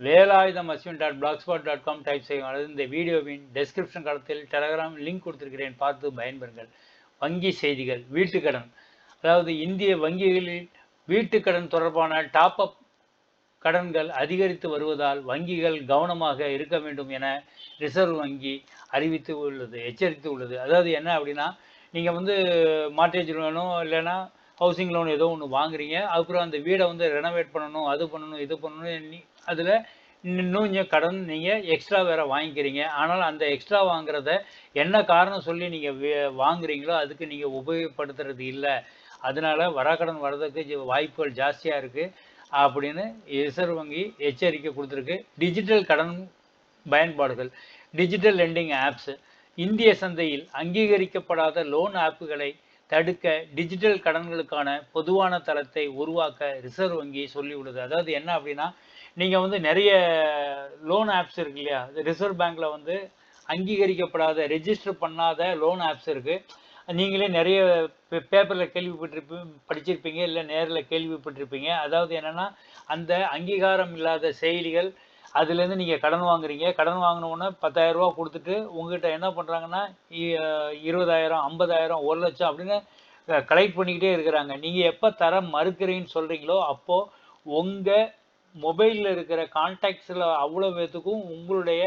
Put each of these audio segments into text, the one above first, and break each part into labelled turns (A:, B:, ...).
A: Velayudham Ashwin dot blogspot dot com type செய்யும் அல்லது இந்த வீடியோவின் டெஸ்கிரிப்ஷன் காலத்தில் டெலகிராம் லிங்க் கொடுத்திருக்கிறேன். பார்த்து பயன்பெறுங்கள். வங்கி செய்திகள் வீட்டுக்கடன் அதாவது இந்திய வங்கிகளில் வீட்டுக்கடன் தொடர்பான டாப் அப் கடன்கள் அதிகரித்து வருவதால் வங்கிகள் கவனமாக இருக்க வேண்டும் என ரிசர்வ் வங்கி அறிவித்து உள்ளது எச்சரித்து உள்ளது. அதாவது என்ன அப்படின்னா நீங்கள் வந்து மாட்டேஜ் வேணும் இல்லைன்னா ஹவுசிங் லோன் ஏதோ ஒன்று வாங்குறீங்க. அப்புறம் அந்த வீடை வந்து ரெனோவேட் பண்ணணும் அது பண்ணணும் இது பண்ணணும் அதில் இன்னும் நீங்கள் கடன் நீங்கள் எக்ஸ்ட்ரா வேற வாங்கிக்கிறீங்க. ஆனால் அந்த எக்ஸ்ட்ரா வாங்குறத என்ன காரணம் சொல்லி நீங்கள் வாங்குறீங்களோ அதுக்கு நீங்கள் உபயோகப்படுத்துறது இல்லை. அதனால வராக்கடன் வர்றதுக்கு வாய்ப்புகள் ஜாஸ்தியாக இருக்குது அப்படின்னு ரிசர்வ் வங்கி எச்சரிக்கை கொடுத்துருக்கு. டிஜிட்டல் கடன் பயன்பாடுகள் டிஜிட்டல் லெண்டிங் ஆப்ஸ் இந்திய சந்தையில் அங்கீகரிக்கப்படாத லோன் ஆப்புகளை தடுக்க டிஜிட்டல் கடன்களுக்கான பொதுவான தளத்தை உருவாக்க ரிசர்வ் வங்கி சொல்லியுள்ளது அதாவது என்ன அப்படின்னா நீங்கள் வந்து நிறைய லோன் ஆப்ஸ் இருக்கு இல்லையா? ரிசர்வ் பேங்க்கில் வந்து அங்கீகரிக்கப்படாத ரெஜிஸ்டர் பண்ணாத லோன் ஆப்ஸ் இருக்குது நீங்களே நிறைய பேப்பரில் கேள்விப்பட்டிருப்பீங்க படிச்சிருப்பீங்க இல்லை நேரில் கேள்விப்பட்டிருப்பீங்க. அதாவது என்னென்னா அந்த அங்கீகாரம் இல்லாத செயலிகள் அதுலேருந்து நீங்கள் கடன் வாங்குறீங்க. கடன் வாங்கினோடனே பத்தாயிரரூபா கொடுத்துட்டு உங்ககிட்ட என்ன பண்ணுறாங்கன்னா இருபதாயிரம் ஐம்பதாயிரம் ஒரு லட்சம் அப்படின்னு கலெக்ட் பண்ணிக்கிட்டே இருக்கிறாங்க. நீங்கள் எப்போ தர மறுக்கிறீங்கன்னு சொல்கிறீங்களோ அப்போது உங்கள் மொபைலில் இருக்கிற கான்டாக்ட்ஸில் அவ்வளோ பேத்துக்கும் உங்களுடைய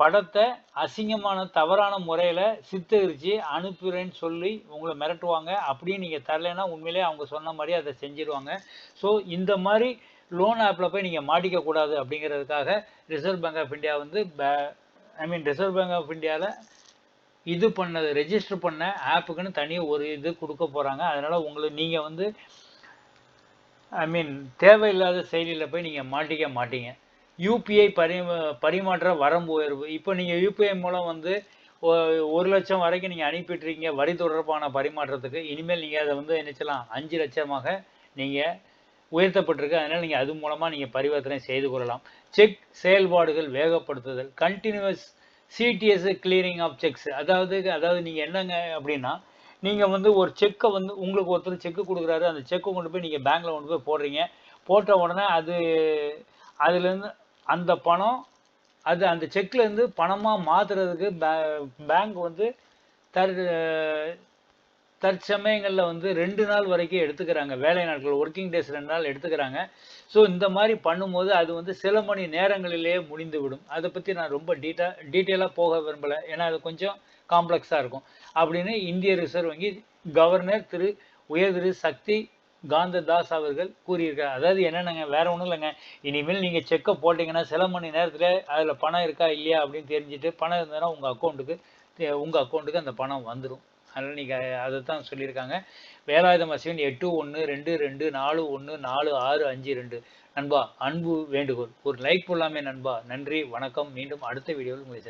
A: படத்தை அசிங்கமான தவறான முறையில் சித்தரித்து அனுப்புகிறேன்னு சொல்லி உங்களை மிரட்டுவாங்க. அப்படியே நீங்கள் தரலைன்னா உண்மையிலே அவங்க சொன்ன மாதிரி அதை செஞ்சிருவாங்க. ஸோ இந்த மாதிரி லோன் ஆப்பில் போய் நீங்கள் மாட்டிக்கக்கூடாது அப்படிங்கிறதுக்காக ரிசர்வ் பேங்க் ஆஃப் இந்தியா வந்து I mean Reserve Bank of இந்தியாவில் இது பண்ணது ரெஜிஸ்டர் பண்ண ஆப்புக்குன்னு தனியாக ஒரு இது கொடுக்க போகிறாங்க அதனால் உங்களுக்கு நீங்கள் வந்து ஐ மீன் தேவையில்லாத செயலியில் போய் நீங்கள் மாட்டிக்க மாட்டீங்க. யூபிஐ பரி பரிமாற்ற வரம்பு உயர்வு. இப்போ நீங்கள் யூபிஐ மூலம் வந்து ஒரு லட்சம் வரைக்கும் நீங்கள் அனுப்பிட்டுருக்கீங்க வரி தொடர்பான பரிமாற்றத்துக்கு. இனிமேல் நீங்கள் அதை வந்து நினைச்சலாம் அஞ்சு லட்சமாக நீங்கள் உயர்த்தப்பட்டிருக்கு. அதனால் நீங்கள் அது மூலமாக நீங்கள் பரிவர்த்தனை செய்து கொள்ளலாம். செக் செயல்பாடுகள் வேகப்படுத்துதல் continuous CTS clearing of cheques அதாவது அதாவது நீங்கள் என்னங்க அப்படின்னா நீங்கள் வந்து ஒரு செக்கை வந்து உங்களுக்கு ஒருத்தர் செக்கு கொடுக்குறாரு. அந்த செக்கை கொண்டு போய் நீங்கள் பேங்க்கில் கொண்டு போய் போடுறீங்க. போட்ட உடனே அது அதுலேருந்து அந்த பணம் அது அந்த செக்லேருந்து பணமாக மாற்றுறதுக்கு பே பேங்க் வந்து தர் தற்சமயங்களில் வந்து ரெண்டு நாள் வரைக்கும் எடுத்துக்கிறாங்க. வேலை நாட்கள் ஒர்க்கிங் டேஸ் ரெண்டு நாள் எடுத்துக்கிறாங்க. ஸோ இந்த மாதிரி பண்ணும்போது அது வந்து சில மணி நேரங்களிலேயே முடிந்து விடும் அதை பற்றி நான் ரொம்ப டீட்டா டீட்டெயிலாக போக விரும்பலை. ஏன்னா அது கொஞ்சம் காம்ப்ளெக்ஸாக இருக்கும். அப்படின்னு இந்திய ரிசர்வ் வங்கி கவர்னர் திரு உயர் திரு சக்தி காந்த தாஸ் அவர்கள் கூறியிருக்கார் அதாவது என்னென்னங்க? வேற ஒன்றும் இல்லைங்க. இனிமேல் நீங்கள் செக்கை போட்டிங்கன்னா சில மணி நேரத்தில் அதில் பணம் இருக்கா இல்லையா அப்படின்னு தெரிஞ்சுட்டு பணம் இருந்ததுன்னா உங்கள் அக்கௌண்ட்டுக்கு உங்கள் அக்கௌண்ட்டுக்கு அந்த பணம் வந்துடும் அதனால் நீங்கள் அதை தான் சொல்லியிருக்காங்க. வேலாயுதம் அசிவன் எட்டு ஒன்று ரெண்டு ரெண்டு நாலு ஒன்று நாலு ஆறு அஞ்சு ரெண்டு. நண்பா அன்பு வேண்டுகோள். ஒரு லைக் போடலாமே நண்பா. நன்றி வணக்கம். மீண்டும் அடுத்த வீடியோவில் உங்களை